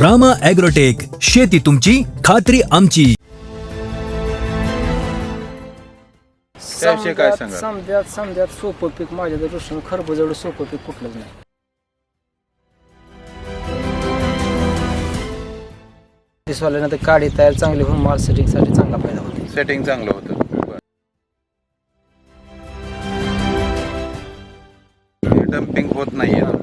Rama agrotech शेती तुमची खात्री आमची. त्याविषयी काय सांगाल? समद्यात समद्यात सोपं पीक माझ्या दृष्टीनं खरबूज एवढं सोपं पीक कुठलंच नाही. दिसवाल्यानंतर काडी तयार चांगली होऊन माल सेटिंगसाठी चांगला फायदा होतो. सेटिंग चांगलं होतं. डम्पिंग होत नाहीये.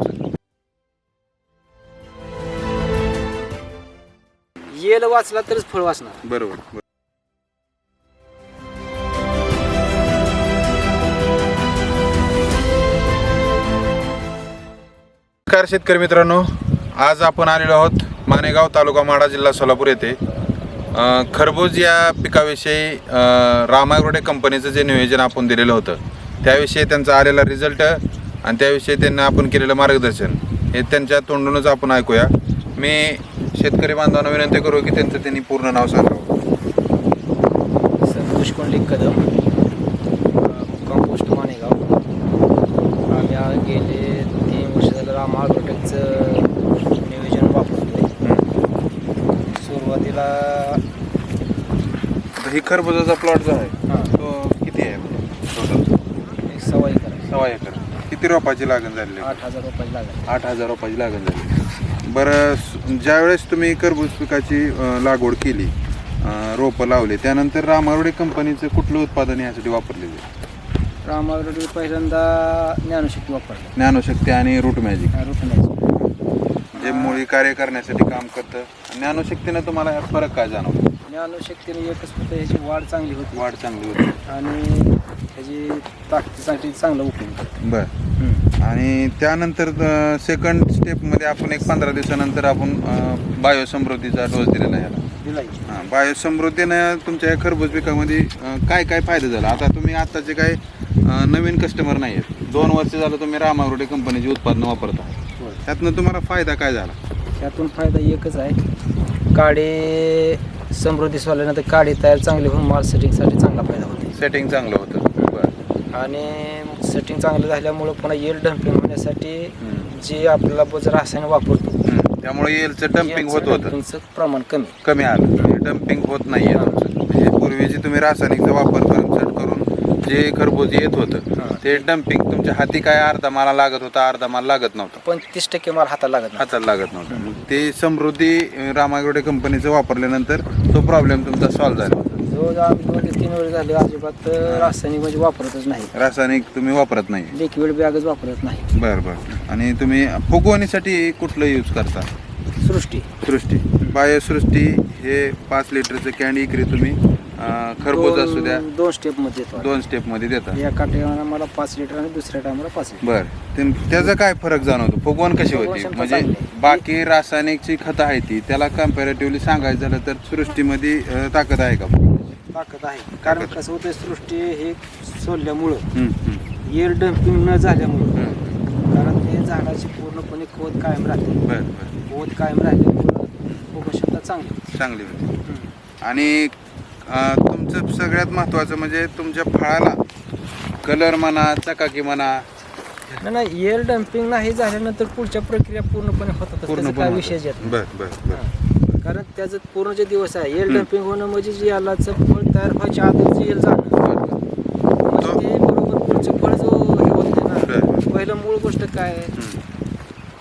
येल वाचला तरच फळ वाचणार. बरोबर बरोबर. नमस्कार शेतकरी मित्रांनो आज आपण आलेलो आहोत मानेगाव तालुका माडा जिल्हा सोलापूर येथे. अ, खरबूज या पिकाविषयी अ, कंपनीचं जे नियोजन आपण दिलेलं होतं त्याविषयी त्यांचा आलेला रिझल्ट आणि त्याविषयी त्यांना आपण केलेलं मार्गदर्शन हे त्यांच्या तोंडूनच आपण ऐकूया. मी शेतकरी बांधवांना विनंती करू की त्यांचं त्यांनी पूर्ण नाव सांगावं. संतोष कोंडली कदम कंपोस्ट मानेगाव. आम्ही गेले तीन वर्ष झालं राम आर्गोटेकचं नियोजन वापरतोय. सुरुवातीला ही खरबुजाचा प्लॉट जो आहे हां. तो किती आहे टोटल एक सवाई करा सव्वा एकर. किती रोपाची लागण आहे? आठ हजार रुपये लागेल आठ हजार रोपाची लागण झाली बरं ज्यावेळेस तुम्ही खरबूज पिकाची लागवड केली रोपं लावली त्यानंतर रामारोडे कंपनीचं कुठलं उत्पादन यासाठी वापरलेलं राम आर्गोटेक पहिल्यांदा ज्ञानशक्ती वापरली. ज्ञानशक्ती आणि रूट मॅजिक. रुटण्याची जे मुळी कार्य करण्यासाठी काम करतं. ज्ञानशक्तीनं तुम्हाला यात फरक काय जाणवतो ज्ञानशक्तीने एकच फक्त ह्याची वाढ चांगली होती. वाढ चांगली होती. आणि ह्याची ताकदीसाठी चांगला उपयोग बरं. आणि त्यानंतर सेकंड स्टेपमध्ये आपण एक पंधरा दिवसानंतर आपण बायोसमृद्धीचा डोस दिलेला आहे हां बायोसमृद्धीनं तुमच्या या खरबूज पिकामध्ये काय काय फायदा झाला? आता तुम्ही आताचे काय नवीन कस्टमर नाही आहेत. दोन वर्ष झालं तुम्ही रामावरोडे कंपनीची उत्पादनं वापरता. त्यातनं तुम्हाला फायदा काय झाला? त्यातून फायदा एकच आहे. काडे समृद्धी सोडल्यानंतर काडी तयार चांगली होऊन माल सेटिंगसाठी चांगला फायदा होते. सेटिंग चांगलं होतं. आणि सेटिंग चांगलं झाल्यामुळं पुन्हा येल डम्पिंग होण्यासाठी जे आपल्याला जर रासायनिक वापरतो. त्यामुळे येलचं डम्पिंग होत होतं. डम्पिंगचं प्रमाण कमी. कमी आलं. डम्पिंग होत नाही तुमचं. म्हणजे पूर्वी जे तुम्ही रासायनिकचा वापर करून सेट करून जे खरबूज येत होतं. ते डम्पिंग तुमच्या हाती काय अर्धा माला लागत होता अर्धा माल लागत नव्हता. पण तीस टक्के माल हाताला लागत हाताला लागत नव्हतं. ते समृद्धी अं, रामागोडे कंपनीचं वापरल्यानंतर तो प्रॉब्लेम तुमचा सॉल्व्ह झाला. जवळजवळ आम्ही दोन ते तीन वेळ झाले अजिबात रासायनिक म्हणजे वापरतच नाही. रासायनिक तुम्ही वापरत नाही. लिक्विड बॅगच वापरत नाही. बरं बरं. आणि तुम्ही फुगवणीसाठी कुठलं यूज करता? सृष्टी. सृष्टी. बायोसृष्टी हे पाच लिटरचं कॅन इकरी तुम्ही? खरबूज असू द्या दोन स्टेपमध्ये येतो. दोन स्टेपमध्ये देता एका टायमाला मला पाच लिटर आणि दुसऱ्या टायमाला पाच लिटर बर. ते- त्याचा काय फरक जाणवतो? फुगवण कशी फुगवण होती? क्षमता म्हणजे चांगली आहे. बाकी रासायनिकची खतं आहे ती त्याला कम्पॅरेटिव्हली सांगायचं झालं तर सृष्टीमध्ये अं, ताकद आहे का? ताकद आहे. कारण ताकद. कसं होतं सृष्टी हे सोडल्यामुळं हम्म, हम्म, एअर डम्पिंग न झाल्यामुळं हम्म. कारण ते झाडाची पूर्णपणे खोद कायम राहते. बर बर. खोद कायम राहिल्यामुळं क्षमता चांगली. चांगली होती. आणि तुमचं सगळ्यात महत्वाचं म्हणजे तुमच्या फळाला कलर म्हणा चकाकी म्हणा नाही, नाही एअर डम्पिंग नाही झाल्यानंतर पुढच्या प्रक्रिया पूर्णपणे होतात त्याचा काय विषय येत नाही. बर बर बर हा. कारण त्याचं पूर्ण जे दिवस आहे एअर. डम्पिंग होणं म्हणजे जे यालाचं फळ तयार व्हायच्या आधीच येल जाणं. म्हणजे ते बरोबर पुढचं फळ जो हे होत नाही बरं. ना पहिलं मूळ गोष्ट काय आहे? हम्म,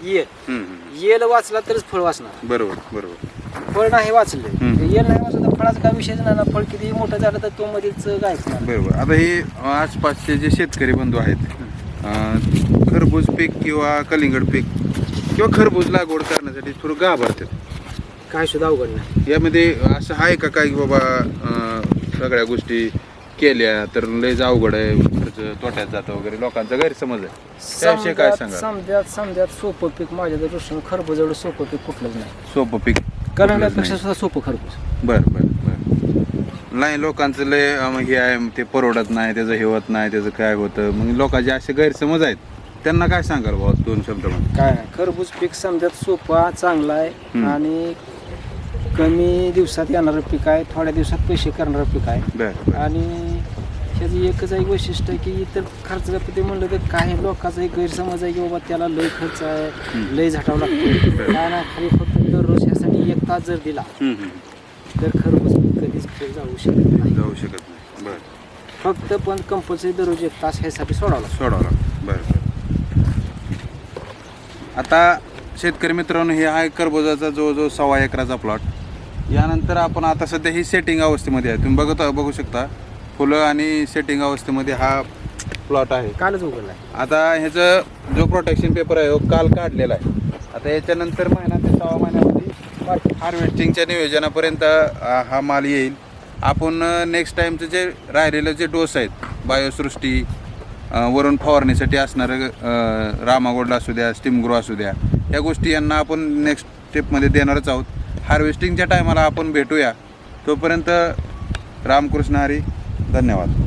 येल हम्म. येल वाचला तरच फळ वाचणार बरोबर बरोबर फळ नाही वाचले हम्म. येल नाही वाचलं तर फळाचा काय विषयच नाही ना. फळ किती मोठं झालं तर तो मध्येच गायचं बरोबर. आता हे आसपासचे जे शेतकरी बंधू आहेत अं, खरबूज पीक किंवा कलिंगड पीक किंवा खरबूज लागवड करण्यासाठी थोडं घाबरतात. काय सुद्धा अवघड नाही. यामध्ये असं आहे का काय की बाबा अं, सगळ्या गोष्टी केल्या तर लयच अवघड आहे खर्च तोट्यात जातं वगैरे लोकांचा गैरसमज आहे. त्याविषयी काय समद्यात समद्यात सोपं पीक माझ्या दृष्टीनं खरबूज एवढं सोपं पीक कुठलंच नाही. सोपं पीक करण्यापेक्षा सुद्धा सोपं खरबूज बर बर बर. नाही लोकांचं लय अं, हे आहे ते परवडत नाही त्याचं हे होत नाही त्याचं काय होतं? मग लोकांचे असे गैरसमज आहेत. त्यांना काय सांगाल भाऊ दोन शब्दामध्ये काय नाही खरबूज पीक समजात सोपा चांगला आहे. हम्म. आणि कमी दिवसात येणारं पीक आहे थोड्या दिवसात पैसे करणारं पीक आहे. बर बर. आणि ह्याचं एकच एक वैशिष्ट्य आहे की इतर खर्चाच्या म्हणलं तर काही लोकांचा एक गैरसमज आहे की बाबा त्याला लय खर्च आहे लय झटावं लागतं. काय नाही खाली फक्त आणि एक तास जर दिला. तर खरबूज कधीच फेल जाऊ शकत नाही. जाऊ शकत नाही. बरं. फक्त पण कंपल्सरी दररोज एक तास ह्यासाठी सोडावं लागतं. सोडावं लागतं. बरं बरं. आता शेतकरी मित्रांनो हे आहे करबोजाचा जवळजवळ सव्वा एकराचा प्लॉट यानंतर आपण आता सध्या ही सेटिंग अवस्थेमध्ये आहे. तुम्ही बघत बघू शकता फुलं आणि सेटिंग अवस्थेमध्ये हा प्लॉट आहे. कालच उघडलाय आता ह्याचं जो प्रोटेक्शन पेपर आहे हो काल काढलेला आहे. आता याच्यानंतर महिना ते सहा महिन्यामध्ये हार्वेस्टिंगच्या नियोजनापर्यंत अ, हा माल येईल. आपण नेक्स्ट टाईमचं जे राहिलेलं जे डोस आहेत बायोसृष्टी अ, वरून फवारणीसाठी असणारं अ, असू द्या स्टीमग्रो असू द्या या गोष्टी यांना आपण नेक्स्ट स्टेपमध्ये देणारच आहोत. हार्वेस्टिंगच्या टायमाला आपण भेटूया. तोपर्यंत रामकृष्ण हरी धन्यवाद.